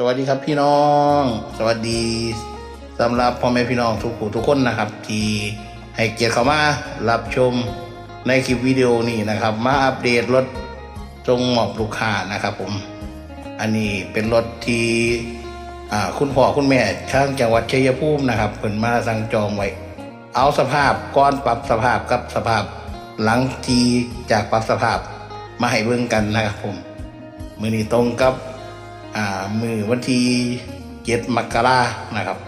สวัสดีครับพี่น้อง สวัสดีสำหรับพ่อแม่พี่น้องทุกผู้ทุกคนนะครับ ที่ให้เกียรติเข้ามารับชมในคลิปวิดีโอนี้นะครับ มาอัปเดตรถจงมอบลูกค้านะครับ ผม อันนี้เป็นรถที่คุณพ่อคุณแม่ช่างจังหวัดชัยภูมินะครับเพิ่นมาสั่งจองไว้ เอาสภาพก้อนปรับสภาพกับสภาพหลังทีจากปรับสภาพมาให้เบิ่งกันนะครับผมมือนี้ตรงกับ อ่ามือวันที่เจ็ดมกรานะครับ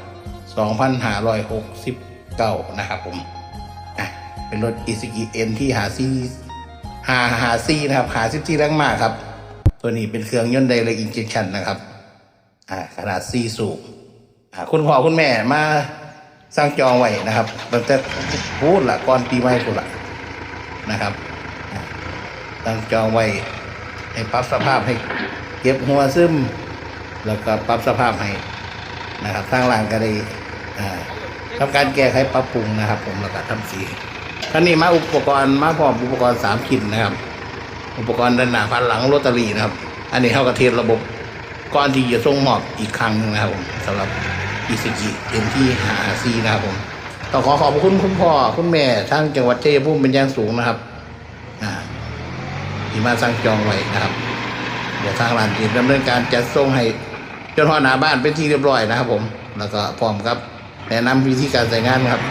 สองพันห้าร้อยหกสิบเก้านะครับผมอะเป็นรถอิสกิเอ็นที่หาซีหาหาซีนะครับหาซิที่แรงมากครับ ตัวนี้เป็นเครื่องยนต์ไดเรกอินเจคชันนะครับอ่าขนาดซีสูบอ่าคุณพ่อคุณแม่มาสร้างจองไว้นะครับตั้งแต่พูดละก่อนปีใหม่พูดละนะครับอ่าตั้งจองไว้ให้ปรับสภาพให้ เก็บหัวซึม แล้วก็ปรับสภาพให้นะครับทางหลังก็ได้ทำการแก้ไขปรับปรุงนะครับ ผมแล้วก็ทำสีท่านนี้มาอุปกรณ์มาพร้อมอุปกรณ์สามขินนะครับ อุปกรณ์ด้านหน้าพันหลังโรตารีนะครับ อันนี้เข้ากระเทียมระบบก่อนที่จะส่งหมอบอีกครั้งนะครับผมสำหรับอิสกิเอ็นที่หาซีนะครับผมต้องขอขอบคุณคุณพ่อคุณแม่ทางจังหวัดเชัยภูมิเป็นอย่างสูงนะครับ อ่าที่มาสั่งจองไว้นะครับ เดี๋ยวทางร้านจะดำเนินการจัดส่งให้จนหอหน้าบ้านเป็นที่เรียบร้อยนะครับ ผม แล้วก็พร้อมครับ แนะนำวิธีการใส่งานครับ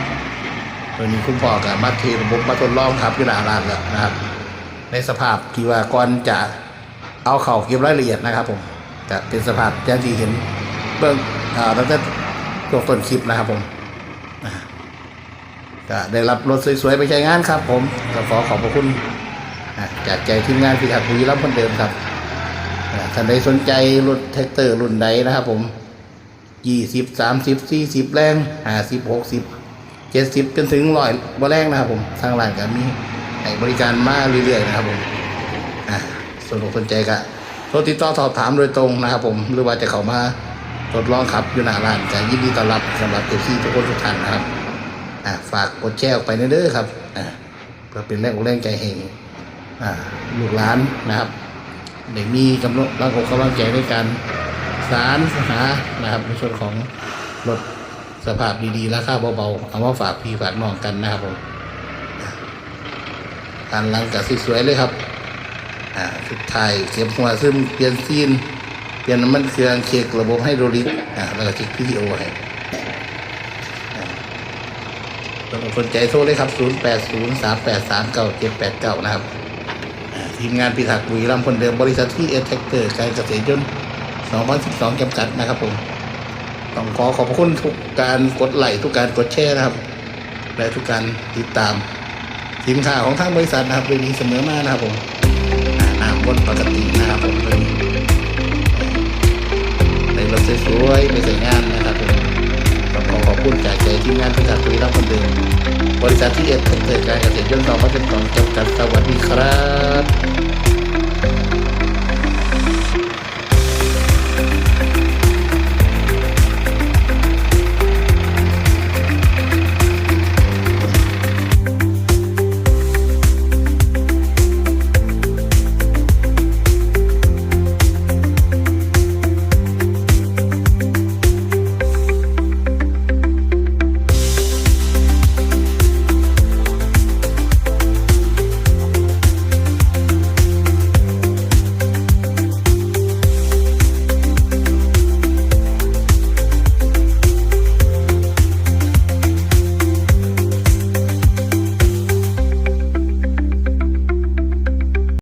ตัวนี้คุณพ่อกับมาเทระบบมาทดลองครับที่หน้าร้านแล้วนะครับ ในสภาพที่ว่าก่อนจะเอาเข่าเก็บรายละเอียดนะครับ ผมจะเป็นสภาพอย่างที่เห็นเบื้องอ่าตั้งแต่ช่วงต้นคลิปนะครับ ผมอ่าก็ได้รับรถสวยๆไปใช้งานครับ ผมก็ขอขอบพระคุณจากใจทีมงานพิทักษ์บุรีรัมย์คนเดิมครับ ท่านใดสนใจรถแท็กเตอร์รุ่นใดนะครับผมยี่สิบสามสิบสี่สิบแรงห้าสิบหกสิบเจ็ดสิบจนถึงร้อยบแรงนะครับผมทางร้านก็มีให้บริการมาเรื่อยๆนะครับผมอะสนอกสนใจก็โทรติดต่อสอบถามโดยตรงนะครับผมหรือว่าจะเข้ามาทดลองขับอยู่หน้าร้านก็ยินดีต้อนรับสำหรับเอฟซีทุกคนทุกท่านนะครับอะฝากกดแชร์ออกไปเด้อครับอะเพื่อเป็นแรงอกแรงใจให้อ่าลูกหลานนะครับ เด็กมีกำลังรังอกกำลังใจในการสารหานะครับในส่วนของรถสภาพดีๆราคาเบาๆเอามาฝากพี่ฝากน้องกันนะครับผมการหลังกับสวยๆเลยครับอ่าสุดท้ายเก็บหัวซึมเปลี่ยนซีน เปลี่ยนน้ำมันเครื่องเช็คระบบให้โดรลิกอ่าแล้วก็เช็ควิดีโอให้อ่าต้องสนใจโทรเลยครับ 0 8 0 3 8 3 9 7 8 9 นะครับ ทีมงานพิทักษ์บุรีรัมย์คนเดิมบริษัทที่เอเทคเตอร์การเกษตรยนต์2012จำกัดนะครับผมต้องขอขอบคุณทุกการกดไลค์ทุกการกดแชร์นะครับ และทุกการติดตามสินค้าของทางบริษัทนะครับโดยดีเสมอมานะครับผมอ่าน้ำบนปกตินะครับผมเลยในรถสวยๆไปใส่งานนะครับผมต้องขอขอบ คุณจากใจทีมงานพิทักษ์บุรีรับคนเดิมบริษัทที่เอ็ดเกิดการเกษตรย่นต์2012จำกัดสวัสดีครับ